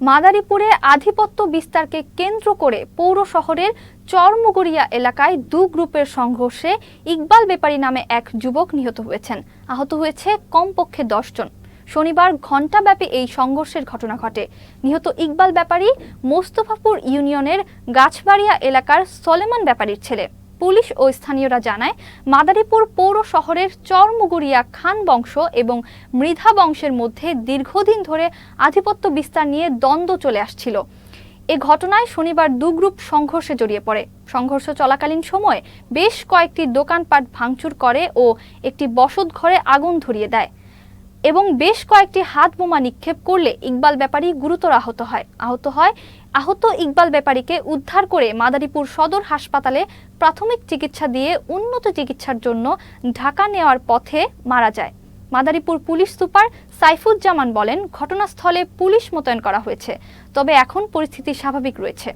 মাদারীপুরে আধিপত্য বিস্তারকে কেন্দ্র করে পৌর শহরের চরমগড়িয়া এলাকায় দু গ্রুপের সংঘর্ষে ইকবাল বেপারী নামে এক যুবক নিহত হয়েছেন। আহত হয়েছে কমপক্ষে জন। শনিবার ঘণ্টাব্যাপী এই সংঘর্ষের ঘটনা ঘটে। নিহত ইকবাল ব্যাপারী মোস্তফাপুর ইউনিয়নের গাছবাড়িয়া এলাকার সলেমান ব্যাপারীর ছেলে। পুলিশ ও স্থানীয়রা জানায়, মাদারীপুর পৌর শহরের চরমুগুরিয়া খান বংশ এবং মৃধা বংশের মধ্যে দীর্ঘদিন ধরে আধিপত্য বিস্তার নিয়ে দ্বন্দ্ব চলে আসছিল। এ ঘটনায় শনিবার দু গ্রুপ সংঘর্ষে জড়িয়ে পড়ে। সংঘর্ষ চলাকালীন সময় বেশ কয়েকটি দোকানপাট ভাঙচুর করে ও একটি বসত ঘরে আগুন ধরিয়ে দেয়। এবং বেশ কয়েকটি হাত বোমা নিক্ষেপ করলে ইকবাল ব্যাপারী গুরুতর আহত হয়। আহত হয় আহত ইকবাল ব্যাপারীকে উদ্ধার করে মাদারীপুর সদর হাসপাতালে প্রাথমিক চিকিৎসা দিয়ে উন্নত চিকিৎসার জন্য ঢাকা নেওয়ার পথে মারা যায়। মাদারীপুর পুলিশ সুপার সাইফুজ্জামান বলেন, ঘটনাস্থলে পুলিশ মোতায়েন করা হয়েছে, তবে এখন পরিস্থিতি স্বাভাবিক রয়েছে।